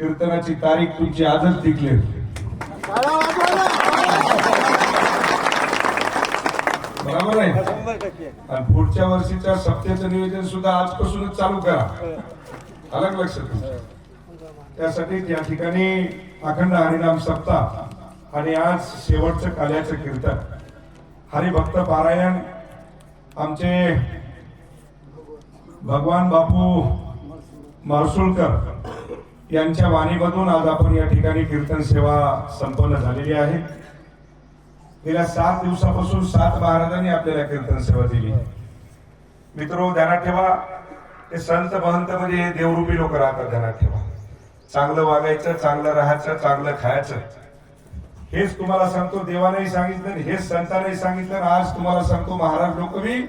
कीर्तनाची तारीख तुमची आजच डिक्लेअर बरोबर आहे? आणि पुढच्या वर्षीच्या सप्त्याचं नियोजन सुद्धा आजपासूनच चालू करा. अलग लक्षात त्यासाठी या ठिकाणी अखंड हरिनाम सप्ताह आणि आज शेवटचं काल्याचं कीर्तन. हरिभक्त पारायण आमचे भगवान बापू मारसुळकर यांच्या वाणीमधून आज आपण या ठिकाणी कीर्तन सेवा संपन्न झालेली आहे. गेल्या सात दिवसापासून सात महाराजांनी आपल्याला कीर्तन सेवा दिली. मित्र ध्यानात ठेवा. ते संत महंत म्हणजे हे देवरूपी लोक राहतात ध्यानात ठेवा. चांगलं वागायचं चांगलं राहायचं चांगलं खायचं. हेच तुम्हाला सांगतो देवानेही सांगितलं हेच संतांनाही सांगितलं. आज तुम्हाला सांगतो महाराज लोक मी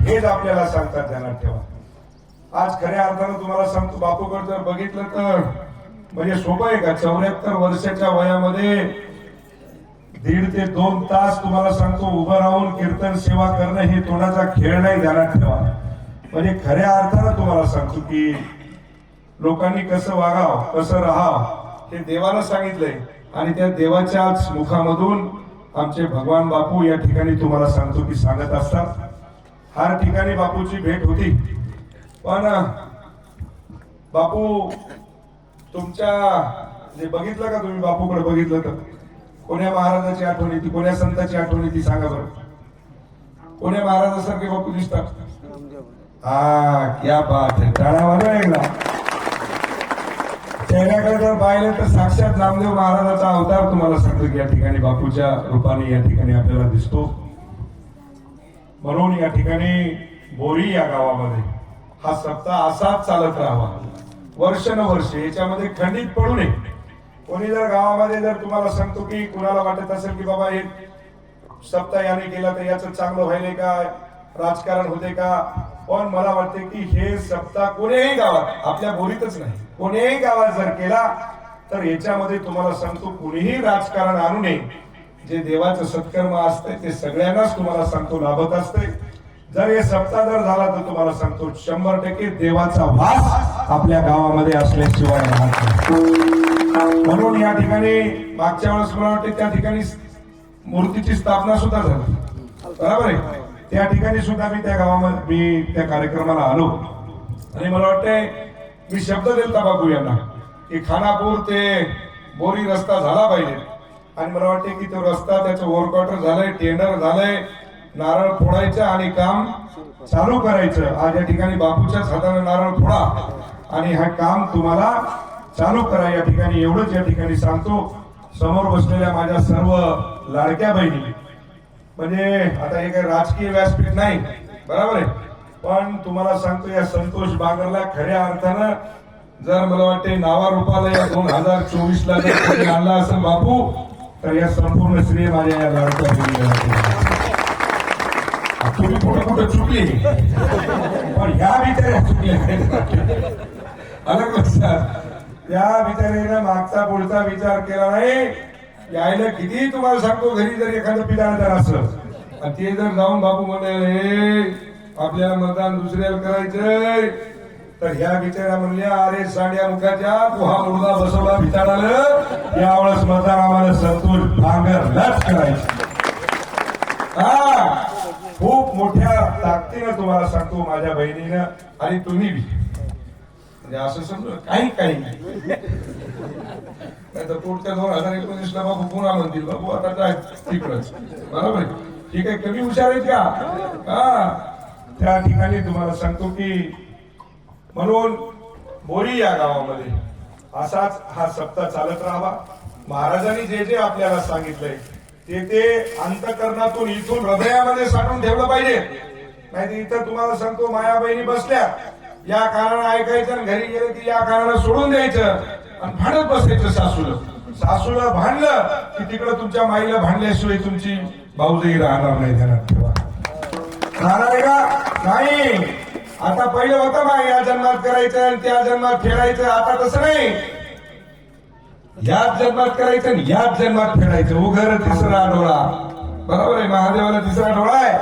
हेच आपल्याला सांगतात ध्यानात ठेवा. आज खऱ्या अर्थानं तुम्हाला सांगतो बापूकडे जर बघितलं तर म्हणजे सोपं आहे का? चौऱ्याहत्तर वर्षाच्या वयामध्ये दीड ते दोन तास तुम्हाला सांगतो उभं राहून कीर्तन सेवा करणं हे तोंडाचा खेळ नाही ध्यानात ठेवा. म्हणजे खऱ्या अर्थानं तुम्हाला सांगतो की लोकांनी कसं वागावं कसं राहाव हे देवाला सांगितलंय. आणि त्या देवाच्याच मुखामधून आमचे भगवान बापू या ठिकाणी तुम्हाला सांगतो की सांगत असतात. हर ठिकाणी बापूची भेट होती. पण बापू तुमच्या जे बघितलं का तुम्ही बापूकडे बघितलं तर? कोण्या महाराजाची आठवण येते कोण्या संताची आठवण येते सांगा बरं. कोण्या महाराजासारखे बापू दिसतात? हा क्या बात आहे टाळ्या वाजवा एकदा. चेहऱ्याकडे जर पाहिलं तर साक्षात नामदेव महाराजाचा अवतार तुम्हाला सांगतो की या ठिकाणी बापूच्या रूपाने या ठिकाणी आपल्याला दिसतो. म्हणून या ठिकाणी बोरी या गावामध्ये. हा सप्ताह असाच चालत राहावा. वर्षानुवर्ष याच्यामध्ये खंडित पडू नये. कोणी जर गावामध्ये जर तुम्हाला सांगतो की कुणाला वाटत असेल की बाबा हे सप्ताह याने केला तर याचं चांगलं व्हायले का? राजकारण होते का? पण मला वाटते की हे सप्ताह कोणीही गावात आपल्या बोरीतच नाही. कोणीही गावात जर केला तर याच्यामध्ये तुम्हाला सांगतो कुणीही राजकारण आणू नये. जे देवाचं सत्कर्म असते ते सगळ्यांनाच तुम्हाला सांगतो लाभत असते जर हे सप्ताह जर झाला तर तुम्हाला सांगतो शंभर टक्के देवाचा वास आपल्या गावामध्ये असल्याशिवाय म्हणून या ठिकाणी मागच्या वेळेस मला वाटते त्या ठिकाणी मूर्तीची स्थापना सुद्धा झाली. बरोबर आहे? त्या ठिकाणी सुद्धा मी त्या गावामध्ये मी त्या कार्यक्रमाला आलो. आणि मला वाटतंय मी शब्द दिलता बाबू यांना की खानापूर ते बोरी रस्ता झाला पाहिजे. आणि मला वाटते की तो रस्ता त्याचं ओव्हरक्वार्टर झालंय टेंडर झालंय नारळ फोडायचं आणि काम चालू करायचं. आज या ठिकाणी बापूच्याच हाताने नारळ फोडा. आणि हा काम तुम्हाला चालू करा या ठिकाणी. एवढंच या ठिकाणी सांगतो. समोर बसलेल्या माझ्या सर्व लाडक्या बहिणी. म्हणजे आता हे काही राजकीय व्यासपीठ नाही. बरोबर आहे? पण तुम्हाला सांगतो या संतोष बागरला खऱ्या अर्थानं जर मला वाटते नावा रूपाला या दोन हजार चोवीस ला आणला असेल बापू तर या संपूर्ण श्रेय माझ्या या लाडक्या तुम्ही कुठं कुठं चुकली पण ह्या बिचाऱ्या चुकल्या अलग लक्षात त्या बिचारीनं मागचा पुढचा विचार केला नाही यायला किती तुम्हाला सांगतो घरी जर एखादं पिदाळ जर असलं ते जर जाऊन बाबू म्हणाले आपल्याला मतदान दुसऱ्याला करायचंय तर ह्या बिचाऱ्या म्हणल्या अरे साड्या मुखाच्या तू हा मुलगा बसवला बिचाराला यावेळेस मतदान आम्हाला संतोष भांगर भांगरलाच करायचं हा. खूप मोठ्या ताकदीनं तुम्हाला सांगतो माझ्या बहिणीनं आणि तुम्ही बी. म्हणजे असं समजलं काही काही नाही. तर पुढच्या दोन हजार एकोणीस ला बाबू पुन्हा म्हणतील बाबू आता काय तिकडच बरोबर? ठीक आहे कमी हुशार आहेत का? हा. त्या ठिकाणी तुम्हाला सांगतो की म्हणून बोरी या गावामध्ये असाच हा सप्ताह चालत राहावा. महाराजांनी जे जे आपल्याला सांगितलंय ते ते अंतकरणातून इथून हृदयामध्ये साठवून ठेवलं पाहिजे. नाही इथं तुम्हाला सांगतो माया बहिणी बसल्या. या कारण ऐकायचं आणि घरी गेलं की या कारण सोडून द्यायचं आणि भांडत बसायचं सासूला. सासूला भांडलं की तिकडं तुमच्या माईला भांडल्याशिवाय तुमची भाऊजही राहणार नाही ध्यानात ठेवा. राहणार आहे का? नाही. आता पहिलं होतं माई या जन्मात करायचं आणि त्या जन्मात खेळायचं आता तसं नाही. याच जन्मात करायचं आणि याच जन्मात फेडायचं. उघर तिसरा डोळा. बरोबर आहे महादेवाला तिसरा डोळा आहे.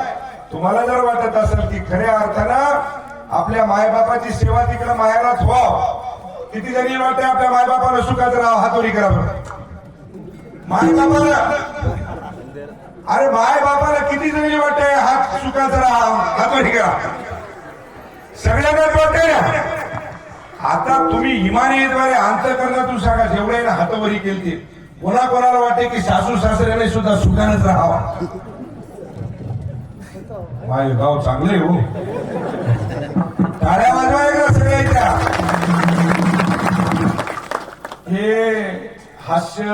तुम्हाला जर वाटत असेल की खऱ्या अर्थानं आपल्या मायबापाची सेवा तिकडे मायालाच व्हाव. किती जणी वाटते आपल्या मायबापाला सुखाच राव हातोरी करा मायबापाला अरे मायबापाला किती जणी वाटते हात सुखाच राहा हातोरी करा. सगळ्यांनाच वाटते ना? आता तुम्ही इमानीद्वारे अंतकरणातून सांगा जेवढे ना हातवरी केली कोणा कोणाला वाटते की सासू सासऱ्याने सुद्धा सुखानच राहावा? माझे गाव चांगले हो. टाळ्या वाजवा का सगळ्याच्या. हे हास्य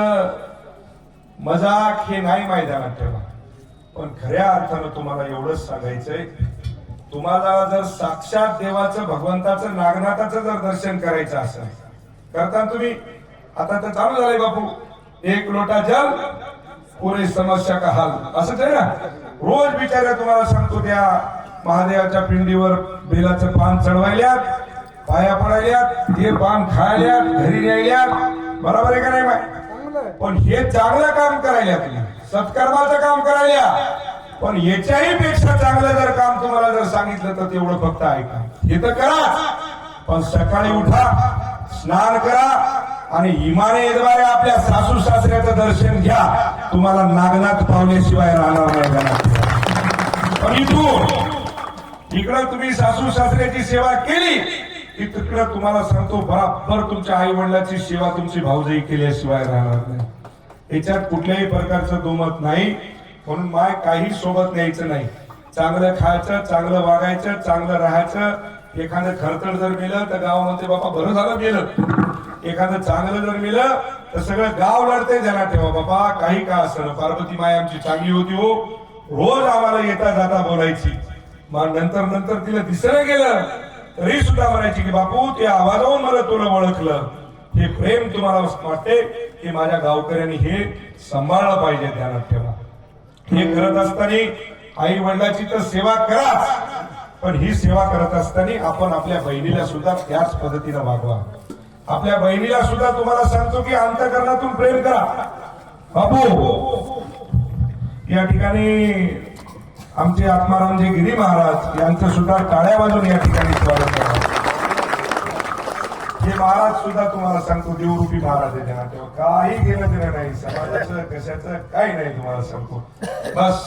मजाक हे नाही मैदानात ठेवा. पण खऱ्या अर्थानं तुम्हाला एवढंच सांगायचंय तुम्हाला जर साक्षात देवाचं भगवंताचं नागनाथाचं जर दर्शन करायचं असेल करता तुम्ही? आता तर चालू झालंय बापू. एक लोटा जल पुरे समस्या का हाल? असंच आहे ना? रोज बिचाऱ्या तुम्हाला सांगतो त्या महादेवाच्या पिंडीवर बेलाचं पान चढवायल्यात पाया पडायल्यात ते पान खायल्यात घरी न्यायल्यात. बरोबर आहे का नाही पण हे चांगलं काम करायला तुम्ही सत्कर्माचं काम करायला पण याच्याही पेक्षा चांगलं जर काम तुम्हाला जर सांगितलं तर तेवढं फक्त ऐका. हे तर करा. पण सकाळी उठा स्नान करा आणि इमानेद्वारे आपल्या सासू सासऱ्याचं दर्शन घ्या. तुम्हाला नागनाथ पावल्याशिवाय राहणार नाही पण इथून इकडं तुम्ही सासू सासऱ्याची सेवा केली की तिकडं तुम्हाला सांगतो बराबर तुमच्या आई वडिलाची सेवा तुमची भाऊजाई केल्याशिवाय राहणार नाही. याच्यात कुठल्याही प्रकारचं दुमत नाही. म्हणून माय काही सोबत न्यायचं नाही. चांगलं खायचं चांगलं वागायचं चांगलं राहायचं. एखादं खरतड जर गेलं तर गावामध्ये बाबा बरं झालं गेलं. एखादं चांगलं जर गेलं तर सगळं गाव लढते ध्यानात ठेवा बाबा काही का असं? पार्वती माय आमची चांगली होती हो. रोज आम्हाला येता जाता बोलायची. मग नंतर नंतर तिला दिसलं गेलं. तरी सुद्धा म्हणायची की बापू ते आवाजावून मला तुला ओळखलं. हे प्रेम तुम्हाला वाटते की माझ्या गावकऱ्यांनी हे सांभाळलं पाहिजे ध्यानात ठेवा. हे करत असताना आई वडिलाची तर सेवा करा पण ही सेवा करत असताना आपण आपल्या बहिणीला सुद्धा त्याच पद्धतीनं वागवा. आपल्या बहिणीला सुद्धा तुम्हाला सांगतो की अंतकरणातून प्रेम करा. बापू या ठिकाणी आमचे आत्मारामजी गिरी महाराज यांचं सुद्धा टाळ्या वाजून या ठिकाणी महाराज सुद्धा तुम्हाला सांगतो देवरूपी महाराज आहे त्यांना तेव्हा काही घेणं देणं नाही समाजाचं कशाचं काही नाही तुम्हाला सांगतो. बस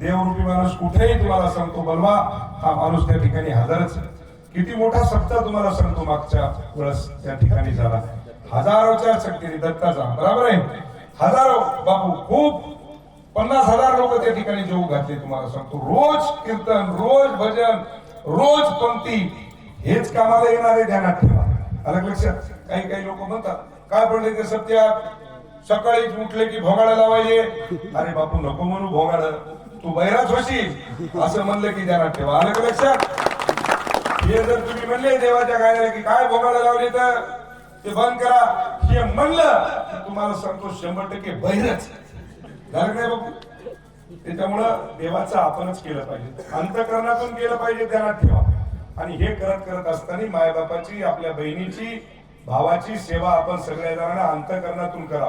देवरूपी माणूस कुठेही तुम्हाला सांगतो बलवा हा माणूस त्या ठिकाणी हजरच किती मोठा सप्ताह तुम्हाला सांगतो मागच्या वेळेस त्या ठिकाणी झाला. हजारोच्या शक्तीने दत्ताचा बरोबर आहे? हजारो बापू खूप. पन्नास हजार लोक त्या ठिकाणी जेवू घातले तुम्हाला सांगतो. रोज कीर्तन रोज भजन रोज पंक्ती. हेच कामाला येणारे ध्यानात अलग लक्षात काही काही लोक म्हणतात काय पडले ते सत्यात सकाळी उठले की भोगाडा लावायचे। अरे बापू नको म्हणू भोगाड। तू बैराच होशील। असं म्हणलं की त्यांना ठेवा. अलग लक्षात? हे जर तुम्ही म्हणले देवाच्या गायला की काय भोगाडा लावले तर ते बंद करा. हे म्हणलं तुम्हाला सांगतो शंभर टक्के बैरच झालं काय बापू? त्याच्यामुळं देवाचं आपणच केलं पाहिजे. अंतकरणातून केलं पाहिजे ध्यानात ठेवा. आणि हे करत करत असताना मायबापाची आपल्या बहिणीची भावाची सेवा आपण सगळ्या जणांना अंतकरणातून करा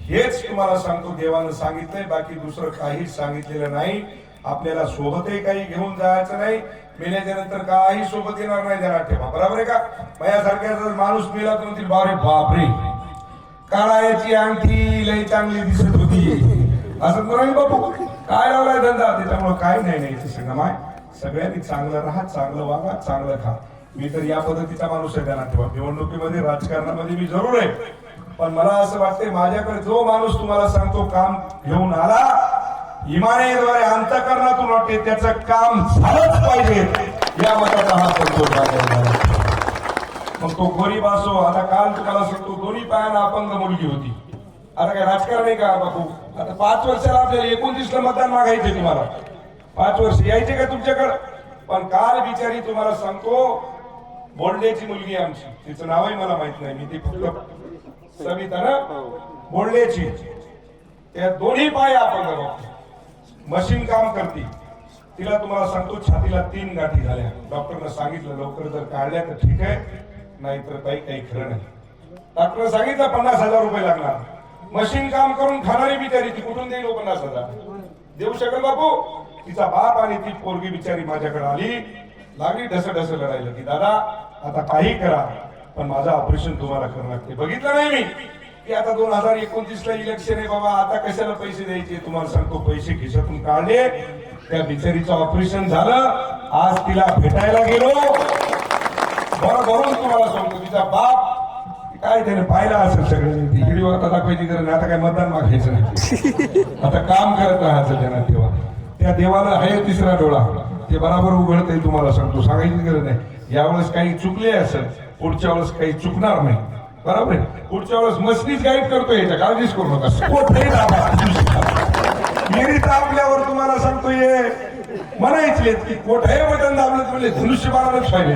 हेच तुम्हाला सांगतो देवानं सांगितलंय बाकी दुसरं काहीच सांगितलेलं नाही. आपल्याला सोबतही काही घेऊन जायचं नाही. मेल्याच्या नंतर काही सोबत येणार नाही त्याला ठेवा. बरोबर आहे का? माझ्यासारख्या जर माणूस मेला तर म्हणतील बापरे बापरे काळाची अंगठी लई चांगली दिसत होती. असं म्हणाल बापू काय लावलाय धंदा? त्याच्यामुळे काय नाही नाही सांगा माय सगळ्यांनी चांगलं राहा चांगलं वागा चांगलं खा. मी तर या पद्धतीचा माणूस आहे त्यांना ठेवा निवडणुकीमध्ये राजकारणामध्ये मी जरूर आहे. पण मला असं वाटतंय माझ्याकडे जो माणूस तुम्हाला सांगतो काम घेऊन आला इमानेद्वारे अंतकरणातून वाटते त्याचं काम झालंच पाहिजे. या मताचा हा संतोष मग तो गरीब असो आता काल तुम्हाला सांगतो दोन्ही पायाला अपंग मुलगी होती. आता काय राजकारण आहे का बापू? आता पाच वर्षाला आपल्याला एकोणतीस मतदान मागायचे तुम्हाला. पाच वर्ष यायचे का तुमच्याकडं? पण काल बिचारी तुम्हाला सांगतो बोलण्याची मुलगी आहे आमची. तिचं नावही मला माहीत नाही मी ती फक्त सविता ना बोलण्याची त्या दोन्ही पाय आपण मशीन काम करते. तिला तुम्हाला सांगतो छातीला तीन गाठी झाल्या. डॉक्टरनं सांगितलं लवकर जर काढल्या तर ठीक आहे नाहीतर काही काही खरं नाही. डॉक्टर सांगितलं पन्नास हजार रुपये लागणार. मशीन काम करून खाणारी बिचारी ती कुठून देईल हो पन्नास हजार? देऊ शकेल बापू? तिचा बाप आणि ती पोरगी बिचारी माझ्याकडे आली. लागली ढस ढस लढायला की दादा आता काही करा पण माझं ऑपरेशन तुम्हाला करावं लागते. बघितलं नाही मी. की आता दोन हजार एकोणतीस ला इलेक्शन आहे बाबा आता कशाला पैसे द्यायचे? तुम्हाला सांगतो पैसे खिशातून काढले. त्या बिचारीचं ऑपरेशन झालं. आज तिला भेटायला गेलो. बरं बरोबर तुम्हाला सांगतो तिचा बाप काय त्याने पाहिला असेल सगळ्यांनी? ती व्हिडिओ आता दाखवायची गरज नाही. आता काय मतदान मागायचं नाही. आता काम करत राहायचं त्यांना तेव्हा. त्या देवाला आहे तिसरा डोळा. ते बराबर उघडते तुम्हाला सांगतो. सांगायची गरज नाही. यावेळेस काही चुकले असेल पुढच्या वेळेस काही चुकणार नाही. बरोबर आहे? पुढच्या वेळेस मस्तीच गाईड करतो याच्या. काळजीच करू नका. कोठेही दाबा. दाबल्यावर तुम्हाला सांगतो ये म्हणायचे की कोठे बटन दाबलं म्हणजे धनुष्य बाळालाच पाहिजे.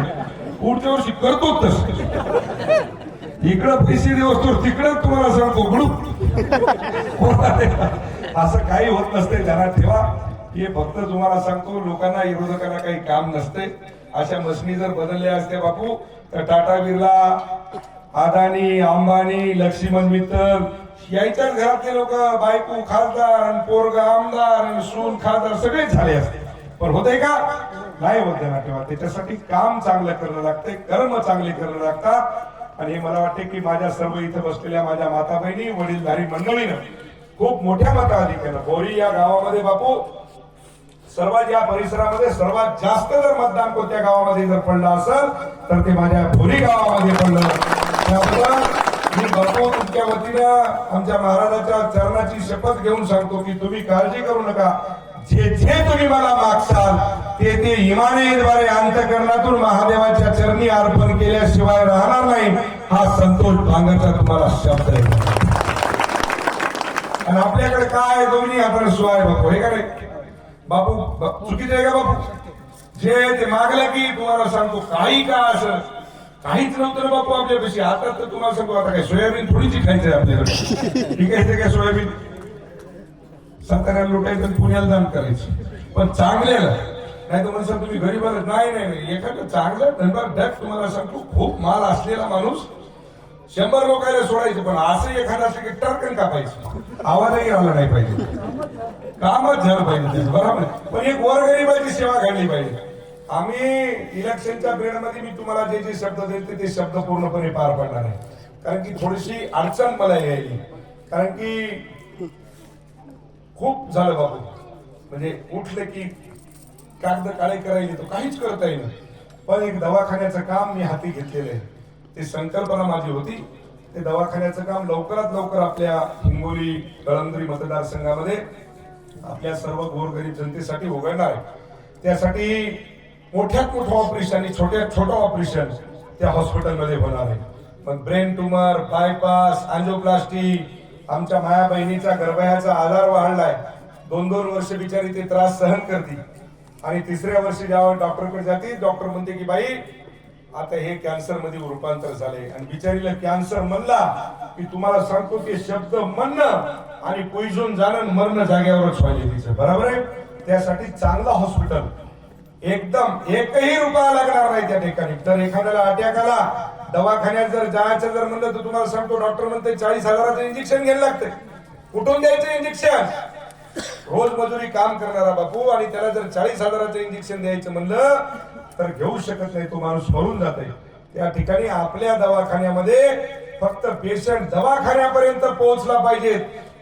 पुढच्या वर्षी करतो तस. इकडं पैसे दिवस तर तिकडं तुम्हाला सांगतो म्हणून असं काही होत नसते ध्यानात ठेवा. हे फक्त तुम्हाला सांगतो लोकांना विरोधकांना काही काम नसते. अशा मशनी जर बदलल्या असत्या बापू तर टाटा बिर्ला अदानी अंबानी लक्ष्मण मित्तल यायच्याच घरातले लोक बायको खासदार आणि पोरग आमदार आणि सून खासदार सगळेच झाले असते. पण होतंय का? नाही होत ना तेव्हा त्याच्यासाठी काम चांगलं करणं लागते कर्म चांगले करणं लागतात. आणि हे मला वाटते की माझ्या सर्व इथं बसलेल्या माझ्या माता बहिणी वडीलधारी मंडळीनं खूप मोठ्या मताधिक्यानं बोरी या गावामध्ये बापू सर्वात या परिसरामध्ये सर्वात जास्त जर मतदान कोणत्या गावामध्ये जर पडलं असेल तर ते माझ्या भोरी गावामध्ये पडलं. त्यामुळं मी बापू तुमच्या वतीनं आमच्या महाराजाच्या चरणाची शपथ घेऊन सांगतो की तुम्ही काळजी करू नका. जे जे तुम्ही मला मागसाल ते ते इमानेद्वारे अंतकरणातून महादेवाच्या चरणी अर्पण केल्याशिवाय राहणार नाही. हा संतोष भांगरचा तुम्हाला शब्द आहे. आणि आपल्याकडे काय आहे दोन्ही आपण शिवाय बघतो हे का नाही? बापू ब- चुकीचं आहे का बापू. जे ते मागलं की तुम्हाला सांगतो काही का असं काहीच नव्हतं ना बापू आपल्यापाशी आता तर तुम्हाला सांगतो आता काय सोयाबीन थोडीची खायचंय आपल्याकडे. ठीक आहे काय सोयाबीन? साताऱ्याला लुटायचं पुण्याला दान करायचं. पण चांगल्याला नाही तर सांग तुम्ही गरीब आलात नाही नाही एखादं चांगलं धंदा डक तुम्हाला सांगतो खूप माल असलेला माणूस शंभर लोकांना सोडायचं पण असं एखादा असं की टर्कन कापायचं. आवाजही आला नाही पाहिजे. कामच झालं पाहिजे बरोबर? पण एक गोरगरिबाची सेवा घडली पाहिजे. आम्ही इलेक्शनच्या पिरियडमध्ये मी तुम्हाला जे जे शब्द देते ते शब्द पूर्णपणे पार पडणार आहे. कारण की थोडीशी अडचण मला यायली. कारण की खूप झालं बाबू. म्हणजे उठलं की कागद काळे करायला तो काहीच करता येईल पण एक दवाखान्याचं काम मी हाती घेतलेलं आहे. ती संकल्पना माझी होती. ते दवाखान्याचं काम लवकरात लवकर आपल्या हिंगोली कळंदरी मतदारसंघामध्ये आपल्या सर्व गोरगरीब जनतेसाठी उघडणार आहे. त्यासाठी मोठ्यात मोठं ऑपरेशन आणि छोट्यात छोटं ऑपरेशन त्या हॉस्पिटलमध्ये होणार आहे पण ब्रेन ट्युमर बायपास अँजिओप्लास्टी आमच्या माया बहिणीचा गर्भयाचा आजार वाढलाय. दोन दोन वर्ष बिचारी ते त्रास सहन करते. आणि तिसऱ्या वर्षी जेव्हा डॉक्टरकडे जाते डॉक्टर म्हणते की बाई आता हे कॅन्सरमध्ये रूपांतर झाले आणि बिचारीला कॅन्सर म्हणला की तुम्हाला सांगतो की शब्द म्हणणं आणि पोईजून जाणं मरण जागेवरच जाग्यावरच तिचं. बरोबर आहे? त्यासाठी चांगलं हॉस्पिटल एकदम एकही रुपया लागणार नाही त्या ठिकाणी. तर एखाद्याला अटॅक आला दवाखान्यात जर जायचं जर म्हणलं तर तुम्हाला सांगतो डॉक्टर म्हणते चाळीस हजाराचं इंजेक्शन घ्यायला लागते कुठून द्यायचं इंजेक्शन रोज मजुरी काम करणारा बापू आणि त्याला जर चाळीस हजाराचं इंजेक्शन द्यायचं म्हणलं तर घेऊ शकत नाही तो माणूस मरून जाते त्या ठिकाणी आपल्या दवाखान्यामध्ये फक्त पेशंट दवाखान्यापर्यंत पोहोचला पाहिजे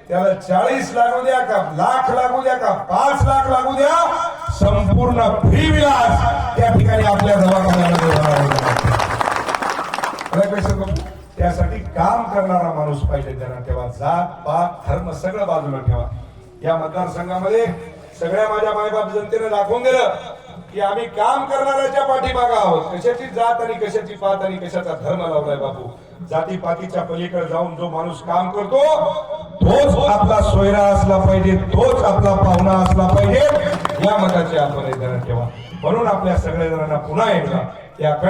त्याला चाळीस लागू द्या का? लाख लागू द्या का? पाच लाख लागू द्या? संपूर्ण फ्री विलास त्या ठिकाणी आपल्या दवाखान्यामध्ये त्यासाठी काम करणारा माणूस पाहिजे त्यांना ठेवा. जात पात धर्म सगळं बाजूला ठेवा. या मतदारसंघामध्ये सगळ्या माझ्या मायबाप जनतेने दाखवून दिलं की आम्ही काम करणाऱ्याच्या पाठीमागा आहोत. कशाची जात आणि कशाची पात आणि कशाचा धर्म लावलाय बापू? जाती पातीच्या पलीकडे जाऊन जो माणूस काम करतो तोच आपला सोयरा असला पाहिजे तोच आपला पाहुणा असला पाहिजे. या मताचे आपण ठेवा. म्हणून आपल्या सगळ्या जणांना पुन्हा एकदा या